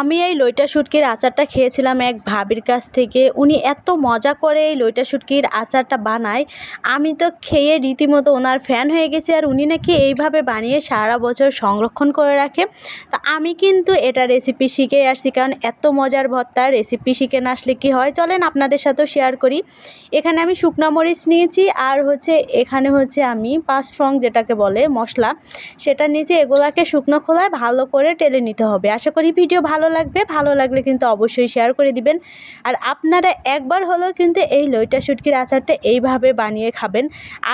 আমি এই লইটা শুটকির আচারটা খেয়েছিলাম এক ভাবির কাছ থেকে। উনি এত মজা করে এই লইটা শুটকির আচারটা বানায়। আমি তো খেয়ে রীতিমতো ওনার ফ্যান হয়ে গেছি আর উনি নাকি এইভাবে বানিয়ে সারা বছর সংরক্ষণ করে রাখে। তো আমি কিন্তু এটা রেসিপি শিখে আসছি কারণ এত মজার ভর্তা রেসিপি শিখে না আসলে কী হয়? চলেন আপনাদের সাথেও শেয়ার করি। এখানে আমি শুকনা মরিচ নিয়েছি আর হচ্ছে এখানে হচ্ছে আমি পাঁচ ফ্রং যেটাকে বলে মশলা, সেটা নিয়েছি। এগুলাকে শুকনো খোলায় ভালো করে টেলে নিতে হবে। আশা করি ভিডিও ভালো লাগবে, ভালো লাগলে কিন্তু অবশ্যই শেয়ার করে দিবেন। আর আপনারা একবার হলেও কিন্তু এই লইটা সুটকির আচারটা এইভাবে বানিয়ে খাবেন।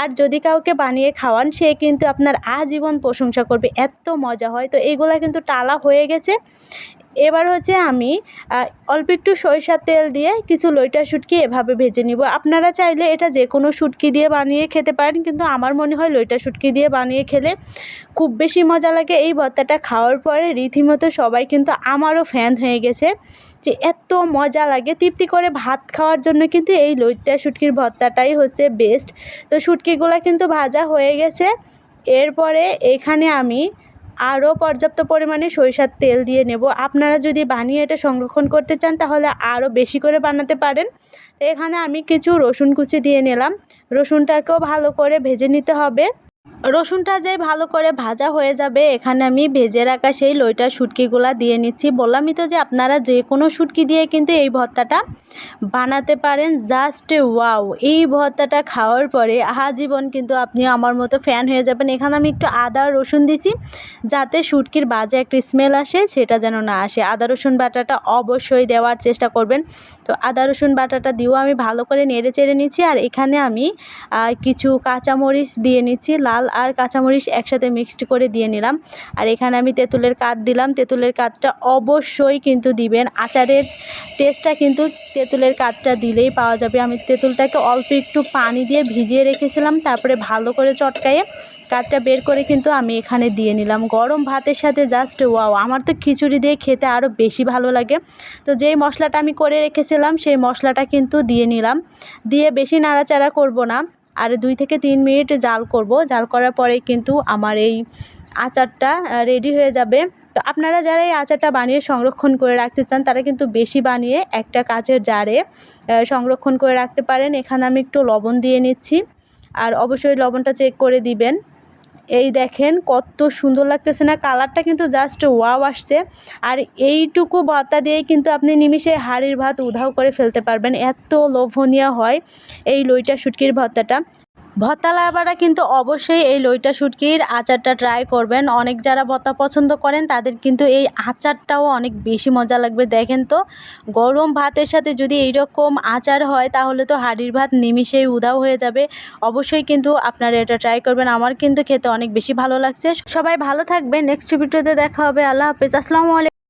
আর যদি কাউকে বানিয়ে খাওয়ান, সে কিন্তু আপনার আজীবন প্রশংসা করবে, এত মজা হয়। তো এইগুলা কিন্তু টালা হয়ে গেছে। এবার হচ্ছে আমি অল্প একটু সরিষার তেল দিয়ে কিছু লইটা শুটকি এভাবে ভেজে নিব। আপনারা চাইলে এটা যে কোনো শুটকি দিয়ে বানিয়ে খেতে পারেন, কিন্তু আমার মনে হয় লইটা শুটকি দিয়ে বানিয়ে খেলে খুব বেশি মজা লাগে। এই ভর্তাটা খাওয়ার পরে রীতিমতো সবাই কিন্তু আমারও ফ্যান হয়ে গেছে যে এত মজা লাগে। তৃপ্তি করে ভাত খাওয়ার জন্য কিন্তু এই লইট্টা শুটকির ভর্তাটাই হচ্ছে বেস্ট তো শুটকিগুলো কিন্তু ভাজা হয়ে গেছে। এরপরে এখানে আমি আরও পর্যাপ্ত পরিমাণে সরিষার তেল দিয়ে নেব। আপনারা যদি বানিয়ে এটা সংরক্ষণ করতে চান, তাহলে আরও বেশি করে বানাতে পারেন। এখানে আমি কিছু রসুন কুচি দিয়ে নিলাম। রসুনটাকেও ভালো করে ভেজে নিতে হবে। রসুনটা যে ভালো করে ভাজা হয়ে যাবে, এখানে আমি ভেজে রাখা সেই লইটা শুটকিগুলা দিয়ে নিচ্ছি। বললামই তো যে আপনারা যে কোনো শুটকি দিয়ে কিন্তু এই ভর্তাটা বানাতে পারেন। জাস্ট ওয়াও, এই ভর্তাটা খাওয়ার পরে আজীবন কিন্তু আপনি আমার মতো ফ্যান হয়ে যাবেন। এখানে আমি একটু আদা রসুন দিছি, যাতে শুটকির বাজে একটা স্মেল আসে, সেটা যেন না আসে। আদা রসুন বাটাটা অবশ্যই দেওয়ার চেষ্টা করবেন। তো আদা রসুন বাটাটা দিয়েও আমি ভালো করে নেড়ে চেড়ে নিচ্ছি। আর এখানে আমি কিছু কাঁচামরিচ দিয়ে নিচ্ছি লাল আর কাঁচামরিচ একসাথে মিক্সড করে দিয়ে নিলাম। আর এখানে আমি তেঁতুলের কাঠ দিলাম। তেঁতুলের কাঠটা অবশ্যই কিন্তু দিবেন। আচারের টেস্টটা কিন্তু তেঁতুলের কাঠটা দিলেই পাওয়া যাবে। আমি তেঁতুলটাকে অল্প একটু পানি দিয়ে ভিজিয়ে রেখেছিলাম, তারপরে ভালো করে চটকায়ে কাঠটা বের করে কিন্তু আমি এখানে দিয়ে নিলাম। গরম ভাতের সাথে জাস্ট ওয়াও আমার তো খিচুড়ি দিয়ে খেতে আরও বেশি ভালো লাগে। তো যেই মশলাটা আমি করে রেখেছিলাম, সেই মশলাটা কিন্তু দিয়ে নিলাম। দিয়ে বেশি নাড়াচাড়া করব না। আর দুই থেকে তিন মিনিট জাল করব। জাল করার পরে কিন্তু আমার এই আচারটা রেডি হয়ে যাবে। তো আপনারা যারা এই আচারটা বানিয়ে সংরক্ষণ করে রাখতে চান, তারা কিন্তু বেশি বানিয়ে একটা কাচের জারে সংরক্ষণ করে রাখতে পারেন। এখানে আমি একটু লবণ দিয়ে নিচ্ছি। আর অবশ্যই লবণটা চেক করে দিবেন। এই দেখেন কত সুন্দর লাগতেছে না? কালারটা কিন্তু জাস্ট ওয়াও আসছে। আর এইটুকু ভর্তা দিয়ে কিন্তু আপনি নিমিশে হাড়ির ভাত উধাও করে ফেলতে পারবেন। এত লোভনীয় হয় এই লইটা শুটকির ভর্তাটা। ভর্তা লাভাররা কিন্তু অবশ্যই এই লইটা শুটকির আচারটা ট্রাই করবেন। অনেক যারা ভর্তা পছন্দ করেন, তাদের কিন্তু এই আচারটাও অনেক বেশি মজা লাগবে। দেখেন তো, গরম ভাতের সাথে যদি এইরকম আচার হয়, তাহলে তো হাড়ির ভাত নিমিষেই উধাও হয়ে যাবে। অবশ্যই কিন্তু আপনারা এটা ট্রাই করবেন। আমার কিন্তু খেতে অনেক বেশি ভালো লাগছে। সবাই ভালো থাকবে নেক্সট ভিডিওতে দেখা হবে। আল্লাহ হাফেজ। আসসালামু আলাইকুম।